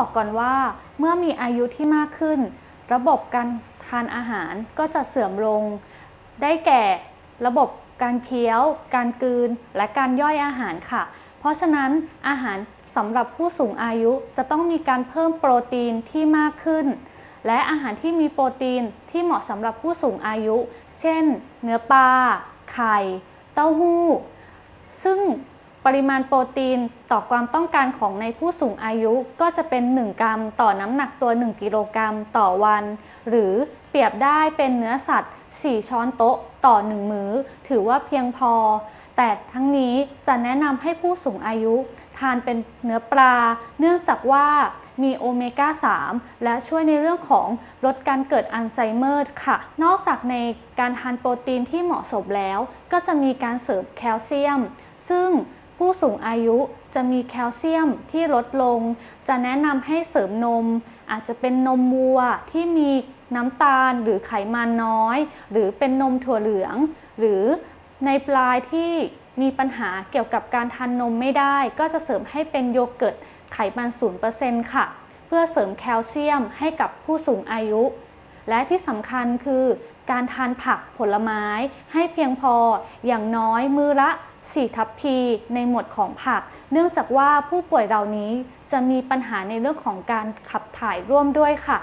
บอกก่อนว่าเมื่อมีอายุที่มากขึ้น ระบบการทานอาหารก็จะเสื่อมลง ได้แก่ระบบการเคี้ยว การกลืน และการย่อยอาหารค่ะ เพราะฉะนั้นอาหารสำหรับผู้สูงอายุจะต้องมีการเพิ่มโปรตีนที่มากขึ้น และอาหารที่มีโปรตีนที่เหมาะสำหรับผู้สูงอายุ เช่น เนื้อปลา ไข่ เต้าหู้ ซึ่ง ปริมาณโปรตีนต่อความต้องการของในผู้สูงอายุก็จะเป็น 1 กรัม ต่อน้ำหนักตัว 1 กิโลกรัมต่อวัน หรือเปรียบได้เป็นเนื้อสัตว์ 4 ช้อนโต๊ะต่อ 1 มื้อ ถือว่าเพียงพอ แต่ทั้งนี้จะแนะนำให้ผู้สูงอายุ ทานเป็นเนื้อปลา เนื่องจากว่ามีโอเมก้า 3 และช่วยในเรื่องของลดการเกิดอัลไซเมอร์ค่ะ นอกจากในการทานโปรตีนที่เหมาะสมแล้ว ก็จะมีการเสริมแคลเซียม ซึ่ง ผู้สูงอายุจะมีแคลเซียมที่ลดลง จะแนะนำให้เสริมนม อาจจะเป็นนมวัวที่มีน้ำตาลหรือไขมันน้อย หรือเป็นนมถั่วเหลือง หรือในปลายที่มีปัญหาเกี่ยวกับการทานนมไม่ได้ ก็จะเสริมให้เป็นโยเกิร์ตไขมัน0%ค่ะ เพื่อเสริมแคลเซียมให้กับผู้สูงอายุ และที่สำคัญคือการทานผักผลไม้ให้เพียงพออย่างน้อยมือละ 4 ทัพพีในหมวดของผัก เนื่องจากว่าผู้ป่วยเหล่านี้จะมีปัญหาในเรื่องของการขับถ่ายร่วมด้วยค่ะ